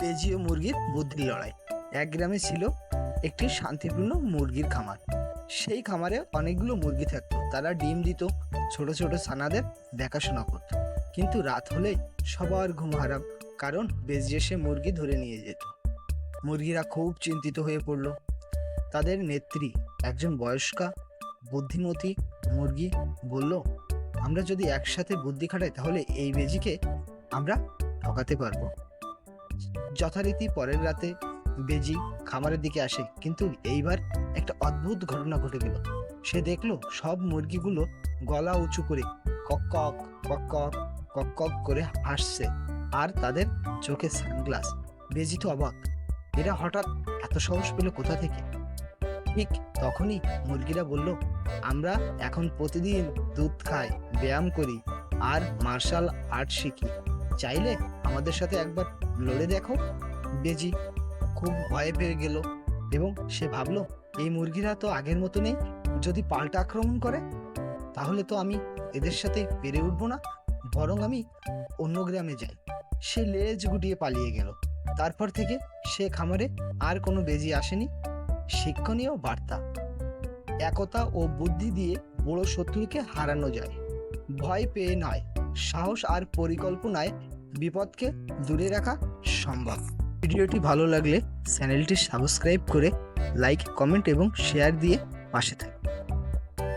বেজি ও মুরগির বুদ্ধির লড়াই। এক গ্রামে ছিল একটি শান্তিপূর্ণ মুরগির খামার। সেই খামারে অনেকগুলো মুরগি থাকতো। তারা ডিম দিত, ছোট ছোট ছানাদের দেখাশোনা করত। কিন্তু রাত হলেই সবার ঘুম হারাম, কারণ বেজি এসে মুরগি ধরে নিয়ে যেত। মুরগিরা খুব চিন্তিত হয়ে পড়ল। তাদের নেত্রী একজন বয়স্কা, বুদ্ধিমতী মুরগি বলল, আমরা যদি একসাথে বুদ্ধি খাটাই তাহলে এই বেজিকে আমরা ঠকাতে পারব। যথারীতি পরের রাতে বেজি খামারের দিকে আসে। কিন্তু এইবার একটা অদ্ভুত ঘটনা ঘটে গেল। সে দেখল সব মুরগিগুলো গলা উঁচু করে কক কক কক কক কক কক করে হাসছে আর তাদের চোখে সানগ্লাস। বেজি তো অবাক। এরা হঠাৎ এত সাহস পেল কোথা থেকে? ঠিক তখনই মুরগিরা বলল, আমরা এখন প্রতিদিন দুধ খাই, ব্যায়াম করি আর মার্শাল আর্ট শিখি। চাইলে আমাদের সাথে একবার লড়ে দেখো। বেজি খুব ভয়ে পেয়ে গেল এবং সে ভাবলো, এই মুরগিরা তো আগের মতো নেই যদি পাল্টা আক্রমণ করে, তাহলে তো আমি এদের সাথে পেরে উঠবো না, বরং আমি অন্য গ্রামে যাই। সে লেজ গুটিয়ে পালিয়ে গেল। তারপর থেকে সে খামারে আর কোনো বেজি আসেনি। শিক্ষণীয় বার্তা। একতা ও বুদ্ধি দিয়ে বড় শত্রুকে হারানো যায়। ভয় পেয়ে নয়। সাহস আর পরিকল্পনায় বিপদকে দূরে রাখা সম্ভব। ভিডিওটি ভালো লাগলে চ্যানেলটি সাবস্ক্রাইব করে, লাইক, কমেন্ট এবং শেয়ার দিয়ে পাশে থাকুন।